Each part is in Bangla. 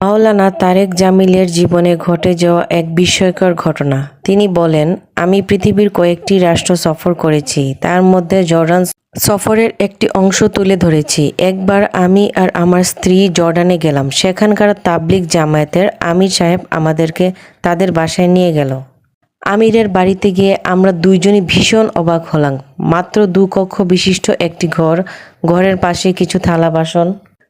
মাওলানা তারেক জামিলের জীবনে ঘটে যাওয়া এক বিস্ময়কর ঘটনা। তিনি বলেন, আমি পৃথিবীর কয়েকটি রাষ্ট্র সফর করেছি। তার মধ্যে জর্ডান সফরের একটি অংশ তুলে ধরেছি। একবার আমি আর আমার স্ত্রী জর্ডানে গেলাম। সেখানকার তাবলিক জামায়াতের আমির সাহেব আমাদেরকে তাদের বাসায় নিয়ে গেল। আমিরের বাড়িতে গিয়ে আমরা দুইজনই ভীষণ অবাক হলাম। মাত্র দু কক্ষ বিশিষ্ট একটি ঘর, ঘরের পাশে কিছু থালা বাসন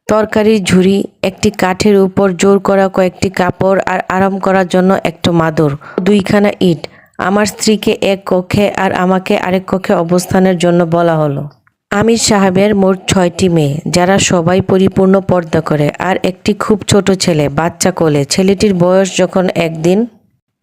তরকারির ঝুড়ি, একটি কাঠের উপর জোর করা কয়েকটি কাপড় আর আরাম করার জন্য একটা মাদুর। দুইখানা ইট। আমার স্ত্রীকে এক কক্ষে আর আমাকে আরেক কক্ষে অবস্থানের জন্য বলা হলো। আমির সাহেবের মোট ছয়টি মেয়ে, যারা সবাই পরিপূর্ণ পর্দা করে আর একটি খুব ছোট ছেলে, বাচ্চা কোলে। ছেলেটির বয়স যখন একদিন,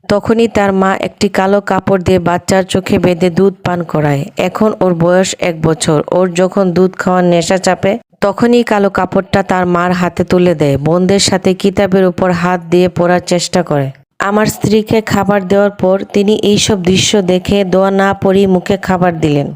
তখনই তার মা একটি কালো কাপড় দিয়ে বাচ্চার চোখে বেঁধে দুধ পান করায়। এখন ওর বয়স এক বছর। ওর যখন দুধ খাওয়ার নেশা চাপে তখনই কালো কাপড়টা তার মার হাতে তুলে দেয়। বোনদের সাথে কিতাবের উপর হাত দিয়ে পড়ার চেষ্টা করে। আমার স্ত্রীকে খাবার দেওয়ার পর তিনি এইসব দৃশ্য দেখে দোয়া না পড়ি মুখে খাবার দিলেন।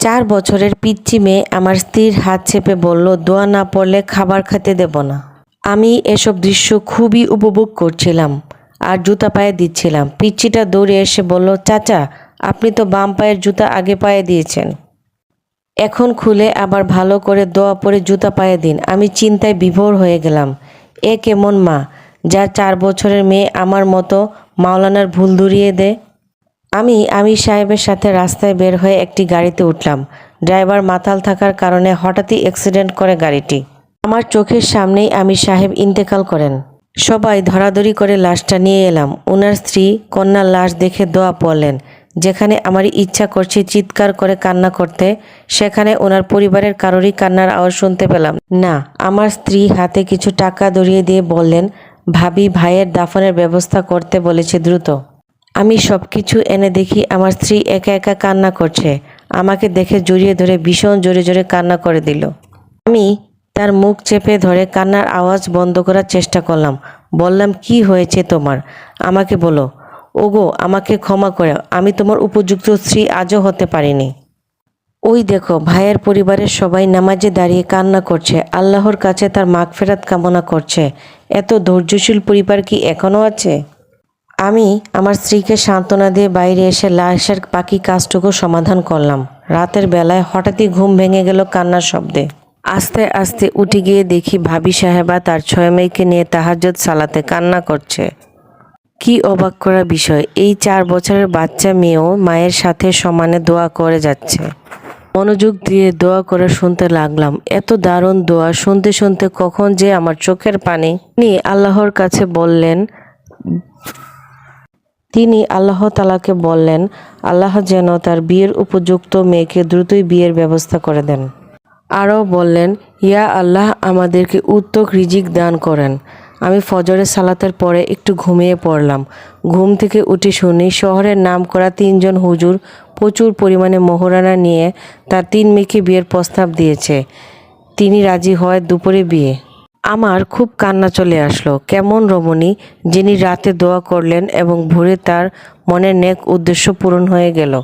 চার বছরের পিচ্চি মেয়ে আমার স্ত্রীর হাত চেপে বলল, দোয়া না পড়লে খাবার খেতে দেব না। আমি এসব দৃশ্য খুবই উপভোগ করছিলাম আর জুতা পায়ে দিচ্ছিলাম। পিচ্চিটা দৌড়ে এসে বলল, চাচা, আপনি তো বাম পায়ের জুতা আগে পায়ে দিয়েছেন। এখন খুলে আবার ভালো করে দোয়া পরে জুতা পায়ে দিন। আমি চিন্তায় বিভোর হয়ে গেলাম। এ কেমন মা, যার চার বছরের মেয়ে আমার মতো মাওলানার ভুল ধরিয়ে দে? আমি আমি সাহেবের সাথে রাস্তায় বের হয়ে একটি গাড়িতে উঠলাম। ড্রাইভার মাতাল থাকার কারণে হঠাৎই অ্যাক্সিডেন্ট করে গাড়িটি। আমার চোখের সামনেই আমি সাহেব ইন্তেকাল করেন। সবাই ধরাধরি করে লাশটা নিয়ে এলাম। ওনার স্ত্রী, কন্যার লাশ দেখে দোয়া পড়লেন। যেখানে আমার ইচ্ছা করছে চিৎকার করে কান্না করতে, সেখানে ওনার পরিবারের কারোরই কান্নার আওয়াজ শুনতে পেলাম। না, আমার স্ত্রী হাতে কিছু টাকা ধরিয়ে দিয়ে বললেন, ভাবি ভাইয়ের দাফনের ব্যবস্থা করতে বলেছে দ্রুত। আমি সব কিছু এনে দেখি আমার স্ত্রী একা একা কান্না করছে। আমাকে দেখে জড়িয়ে ধরে ভীষণ জোরে জোরে কান্না করে দিল। আমি তার মুখ চেপে ধরে কান্নার আওয়াজ বন্ধ করার চেষ্টা করলাম। বললাম, কি হয়েছে তোমার? আমাকে বলো। ওগো, আমাকে ক্ষমা করে আমি তোমার উপযুক্ত স্ত্রী আজও হতে পারিনি। ওই দেখো, ভাইয়ের পরিবারের সবাই নামাজে দাঁড়িয়ে কান্না করছে, আল্লাহর কাছে তার মাগ ফেরাত কামনা করছে। এত ধৈর্যশীল পরিবার কি এখনও আছে? আমি আমার স্ত্রীকে সান্ত্বনা দিয়ে বাইরে এসে লাশের বাকি কাজটুকু সমাধান করলাম। রাতের বেলায় হঠাৎই ঘুম ভেঙে গেল কান্নার শব্দে। আস্তে আস্তে উঠে গিয়ে দেখি ভাবি সাহেবা তার ছয় মেয়েকে নিয়ে তাহাজ্জুদ সালাতে কান্না করছে। কি অবাক করা বিষয়, এই চার বছরের বাচ্চা মেয়েও মায়ের সাথে সমানে দোয়া করে যাচ্ছে। মনোযোগ দিয়ে দোয়া করে শুনতে লাগলাম। এত দারুণ দোয়া শুনতে শুনতে কখন যে আমার চোখের পানি। তিনি আল্লাহর কাছে বললেন, তিনি আল্লাহ তালাকে বললেন, আল্লাহ যেন তার বিয়ের উপযুক্ত মেয়েকে দ্রুতই বিয়ের ব্যবস্থা করে দেন। আরও বললেন, ইয়া আল্লাহ আমাদেরকে উত্তক রিজিক দান করেন। আমি ফজরের সালাতের পরে একটু ঘুমিয়ে পড়লাম। ঘুম থেকে উঠে শুনি শহরের নাম করা তিনজন হুজুর প্রচুর পরিমাণে মোহরানা নিয়ে তার তিন মেয়েকে বিয়ের প্রস্তাব দিয়েছে। তিনি রাজি হয় দুপুরে বিয়ে। আমার খুব কান্না চলে আসলো। কেমন রমণী যিনি রাতে দোয়া করলেন এবং ভোরে তার মনের নেক উদ্দেশ্য পূরণ হয়ে গেল।